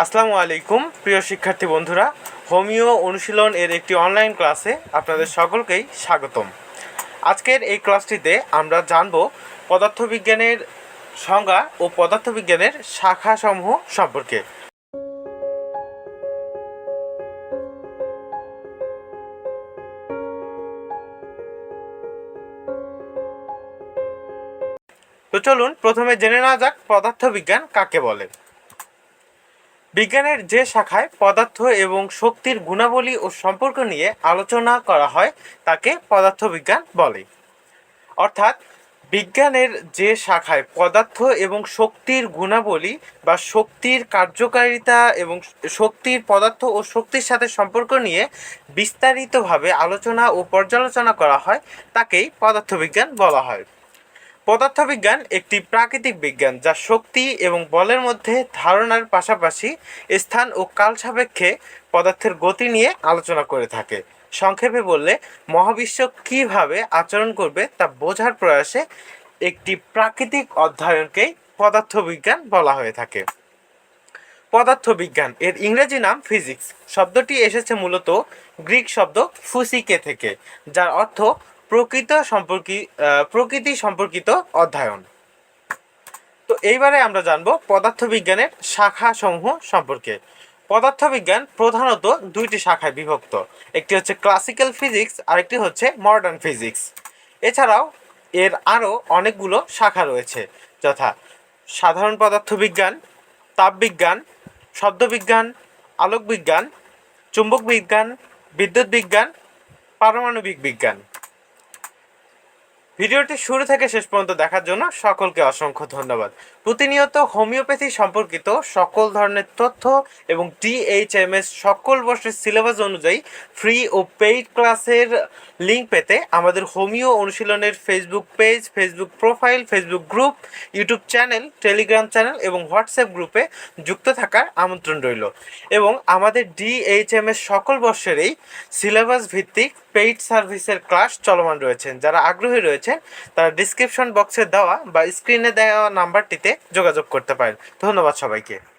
আসসালামু আলাইকুম, প্রিয় শিক্ষার্থী বন্ধুরা। হোমিও অনুশীলন এর একটি অনলাইন ক্লাসে আপনাদের সকলকেই স্বাগতম। আজকের এই ক্লাসটিতে আমরা জানব পদার্থবিজ্ঞানের সংজ্ঞা ও পদার্থবিজ্ঞানের শাখাসমূহ সম্পর্কে। তো চলুন, প্রথমে জেনে নেওয়া যাক পদার্থবিজ্ঞান কাকে বলে। বিজ্ঞানের যে শাখায় পদার্থ এবং শক্তির গুণাবলী ও সম্পর্ক নিয়ে আলোচনা করা হয়, তাকে পদার্থবিজ্ঞান বলে। অর্থাৎ, বিজ্ঞানের যে শাখায় পদার্থ এবং শক্তির গুণাবলী বা শক্তির কার্যকারিতা এবং শক্তির পদার্থ ও শক্তির সাথে সম্পর্ক নিয়ে বিস্তারিতভাবে আলোচনা ও পর্যালোচনা করা হয়, তাকেই পদার্থবিজ্ঞান বলা হয়। পদার্থবিজ্ঞান একটি প্রাকৃতিক বিজ্ঞান যা শক্তি এবং বলের মধ্যে ধারণার পাশাপাশি স্থান ও কাল সাপেক্ষে পদার্থের গতি নিয়ে আলোচনা করে থাকে। সংক্ষেপে বললে, মহাবিশ্ব কীভাবে আচরণ করবে তা বোঝার প্রয়াসে একটি প্রাকৃতিক অধ্যয়নকেই পদার্থবিজ্ঞান বলা হয়ে থাকে। পদার্থবিজ্ঞান, এর ইংরেজি নাম ফিজিক্স। শব্দটি এসেছে মূলত গ্রিক শব্দ ফুসিকে থেকে, যার অর্থ প্রকৃত সম্পর্কি প্রকৃতি সম্পর্কিত অধ্যয়ন। তো এইবারে আমরা জানব পদার্থবিজ্ঞানের শাখাসমূহ সম্পর্কে। পদার্থবিজ্ঞান প্রধানত দুইটি শাখায় বিভক্ত। একটি হচ্ছে ক্লাসিক্যাল ফিজিক্স আরেকটি হচ্ছে মডার্ন ফিজিক্স এছাড়াও এর আরও অনেকগুলো শাখা রয়েছে, যথা সাধারণ পদার্থবিজ্ঞান, তাপবিজ্ঞান, শব্দবিজ্ঞান, আলোকবিজ্ঞান চুম্বক বিজ্ঞান বিদ্যুৎ বিজ্ঞান পারমাণবিক বিজ্ঞান। ভিডিওটি শুরু থেকে শেষ পর্যন্ত দেখার জন্য সকলকে অসংখ্য ধন্যবাদ। প্রতিনিয়ত হোমিওপ্যাথি সম্পর্কিত সকল ধরনের তথ্য এবং ডিএইচএমএস সকল বর্ষের সিলেবাস অনুযায়ী ফ্রি ও পেইড ক্লাসের লিঙ্ক পেতে আমাদের হোমিও অনুশীলনের Facebook page Facebook profile Facebook group YouTube channel Telegram channel এবং হোয়াটসঅ্যাপ গ্রুপে যুক্ত থাকার আমন্ত্রণ রইল। এবং আমাদের ডিএইচএমএস সকল বর্ষেরই সিলেবাস ভিত্তিক পেইড সার্ভিসের ক্লাস চলমান রয়েছেন। যারা আগ্রহী রয়েছেন, তারা ডিসক্রিপশন বক্সে দেওয়া বা স্ক্রিনে দেওয়া নাম্বারটিতে যোগাযোগ করতে পারেন। ধন্যবাদ সবাইকে।